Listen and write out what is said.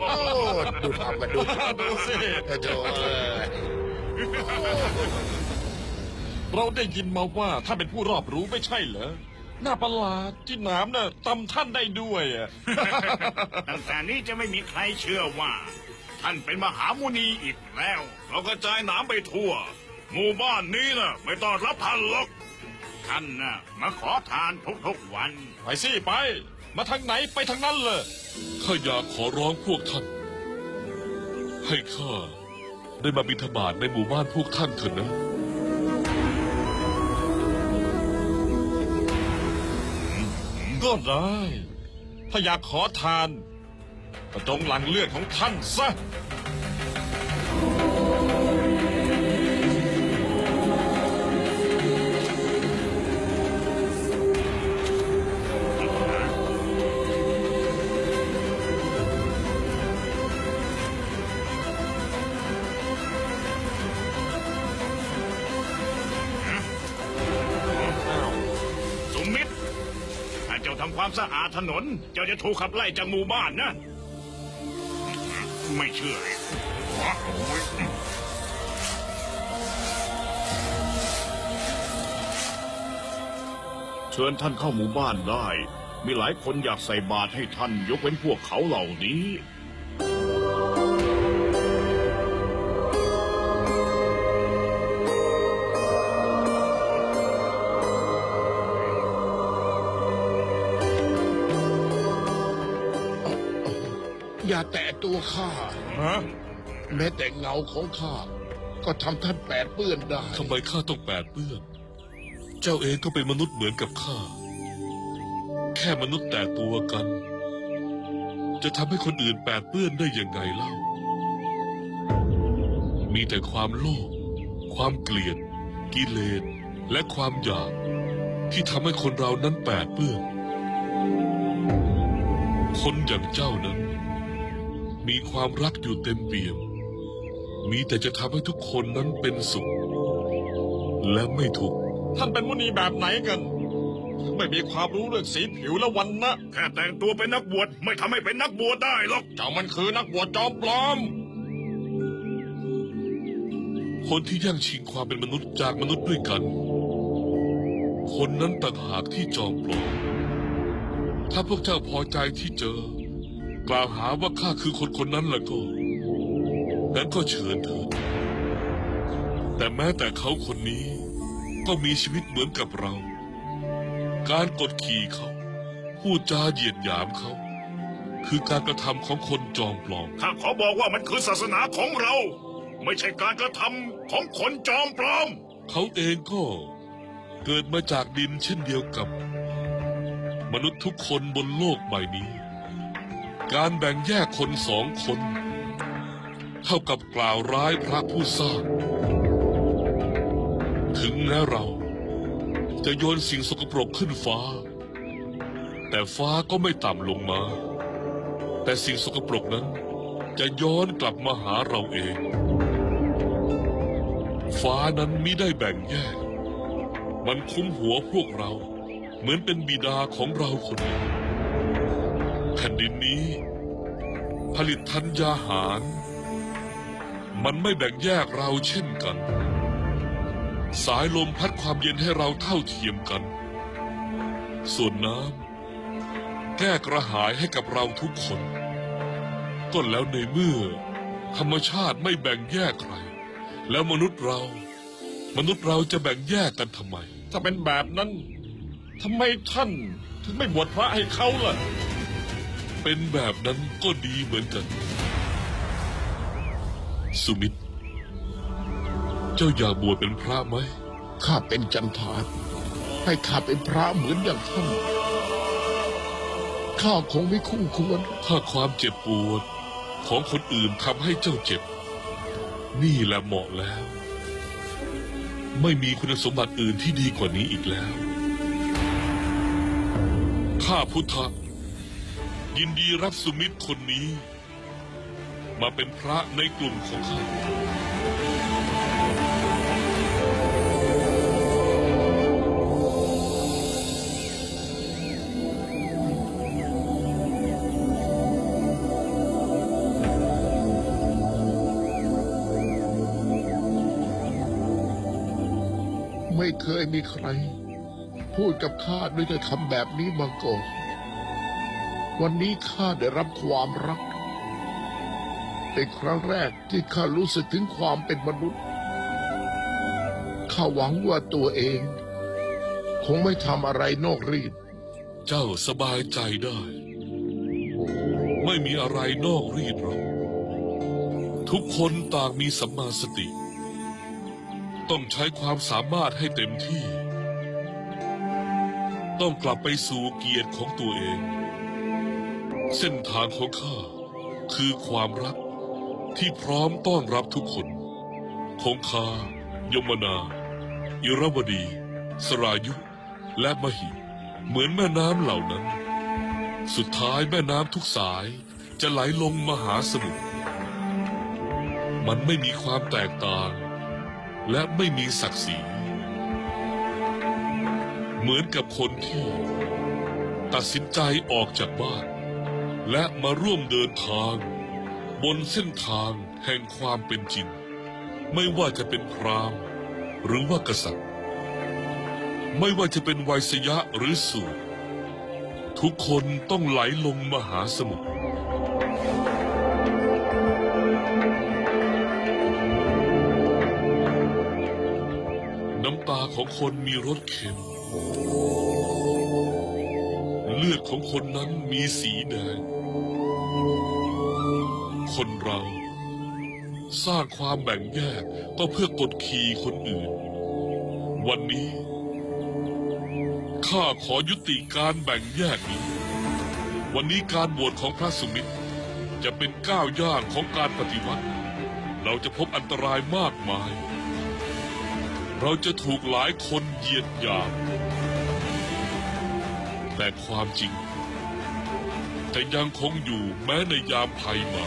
โอ้ดูทำกันดูดูสิโถ่เอ้ยเราได้ยินมาว่าท่านเป็นผู้รอบรู้ไม่ใช่เหรอหน้าประหลาดที่หนามน่ะตำท่านได้ด้วยอะตั้งแต่นี้จะไม่มีใครเชื่อว่า ท่านเป็นมหามุนีอีกแล้ว เรากระจายหน้ำไปทั่ว หมู่บ้านนี้นะไม่ต้อนรับท่านหรอก ท่านนะมาขอทานทุกๆวัน ไปสิไป มาทางไหนไปทางนั้นเลยข้าอยากขอร้องพวกท่าน ให้ข้าได้มาบิณฑบาตในหมู่บ้านพวกท่านเถอะนะ ก็ได้ ถ้าอยากขอทานก็จงหลังเลือดของท่านซะ ถ้าเจ้าทำความสะอาดถนน เจ้าจะถูกขับไล่จากหมู่บ้านนะ ไม่เชื่อเชิญท่านเข้าหมู่บ้านได้ มีหลายคนอยากใส่บาตรให้ท่านยกเว้นพวกเขาเหล่านี้ อย่าแตะตัวข้า ฮะแม้แต่เงาของข้า ก็ทำท่านแปดเปื้อนได้ ทำไมข้าต้องแปดเปื้อน เจ้าเองก็เป็นมนุษย์เหมือนกับข้า แค่มนุษย์แต่ตัวกัน จะทำให้คนอื่นแปดเปื้อนได้ยังไงเล่า มีแต่ความโลภ ความเกลียด กิเลส และความอยาก ที่ทำให้คนเรานั้นแปดเปื้อน คนอย่างเจ้านั้น มีความรักอยู่เต็มเปี่ยม มีแต่จะทำให้ทุกคนนั้นเป็นสุข และไม่ทุกข์ท่านเป็นมุนีแบบไหนกัน ไม่มีความรู้เรื่องสีผิวและวันนะแค่แต่งตัวเป็นนักบวชไม่ทำให้เป็นนักบวชได้หรอกเจ้ามันคือนักบวชจอมปลอม คนที่แย่งชิงความเป็นมนุษย์จากมนุษย์ด้วยกัน คนนั้นต่างหากที่จอมปลอมถ้าพวกเจ้าพอใจที่เจอ กล่าวหาว่าข้าคือคนคนนั้นแล้วก็งั้นก็เชิญเถิดแต่แม้แต่เขาคนนี้ก็มีชีวิตเหมือนกับเรา การกดขี่เขาพูดจาเหยียดหยามเขา คือการกระทำของคนจอมปลอม ข้าขอบอกว่ามันคือศาสนาของเรา ไม่ใช่การกระทำของคนจอมปลอม เขาเองก็เกิดมาจากดินเช่นเดียวกับ มนุษย์ทุกคนบนโลกใบนี้ การแบ่งแยกคนสองคน เท่ากับกล่าวร้ายพระผู้สร้าง ถึงแม้เราจะโยนสิ่งสกปรกขึ้นฟ้า แต่ฟ้าก็ไม่ต่ำลงมา แต่สิ่งสกปรกนั้นจะย้อนกลับมาหาเราเอง ฟ้านั้นมิได้แบ่งแยก มันคุ้มหัวพวกเรา เหมือนเป็นบิดาของเราคนหนึ่ง แผ่นดินนี้ ผลิตธัญญาหาร มันไม่แบ่งแยกเราเช่นกัน สายลมพัดความเย็นให้เราเท่าเทียมกัน ส่วนน้ำแก้กระหายให้กับเราทุกคน ก็แล้วในเมื่อ ธรรมชาติไม่แบ่งแยกใคร แล้วมนุษย์เรา มนุษย์เราจะแบ่งแยกกันทำไม ถ้าเป็นแบบนั้นทำไมท่านถึงไม่บวชพระให้เขาล่ะ เป็นแบบนั้นก็ดีเหมือนกัน สุมิตร เจ้าอยากบวชเป็นพระไหม ข้าเป็นจันทานให้ข้าเป็นพระเหมือนอย่างท่าน ข้าคงไม่คู่ควร ถ้าความเจ็บปวดของคนอื่นทำให้เจ้าเจ็บ นี่แหละเหมาะแล้ว ไม่มีคุณสมบัติอื่นที่ดีกว่านี้อีกแล้ว ข้าพุทธะ ยินดีรับสุมิตรคนนี้ มาเป็นพระในกลุ่มของข้าไม่เคยมีใคร พูดกับข้าด้วยคำแบบนี้มาก่อน วันนี้ข้าได้รับความรัก เป็นครั้งแรกที่ข้ารู้สึกถึงความเป็นมนุษย์ ข้าหวังว่าตัวเอง คงไม่ทำอะไรนอกรีด เจ้าสบายใจได้ ไม่มีอะไรนอกรีดหรอก ทุกคนต่างมีสัมมาสติ ต้องใช้ความสามารถให้เต็มที่ ต้องกลับไปสู่เกียรติของตัวเอง เส้นทางของข้าคือความรักที่พร้อมต้อนรับทุกคนคงคายมนา อิรวดี สรายุ และมหิ เหมือนแม่น้ำเหล่านั้น สุดท้ายแม่น้ำทุกสายจะไหลลงมหาสมุทร มันไม่มีความแตกต่าง และไม่มีศักดิ์ศรี เหมือนกับคนที่ ตัดสินใจออกจากบ้าน และมาร่วมเดินทาง บนเส้นทางแห่งความเป็นจริง ไม่ว่าจะเป็นพราหมณ์ หรือว่ากษัตริย์ ไม่ว่าจะเป็นไวยสยะหรือสูตรทุกคนต้องไหลลงมหาสมุทรน้ำตาของคนมีรสเค็ม เลือดของคนนั้นมีสีแดง คนเรา สร้างความแบ่งแยกก็เพื่อกดขี่คนอื่น วันนี้ข้าขอยุติการแบ่งแยกนี้ วันนี้การบวชของพระสุมิตรจะเป็นก้าวย่างของการปฏิวัติ เราจะพบอันตรายมากมาย เราจะถูกหลายคนเหยียดหยาม แต่ความจริงจะยังคงอยู่แม้ในยามภัยมา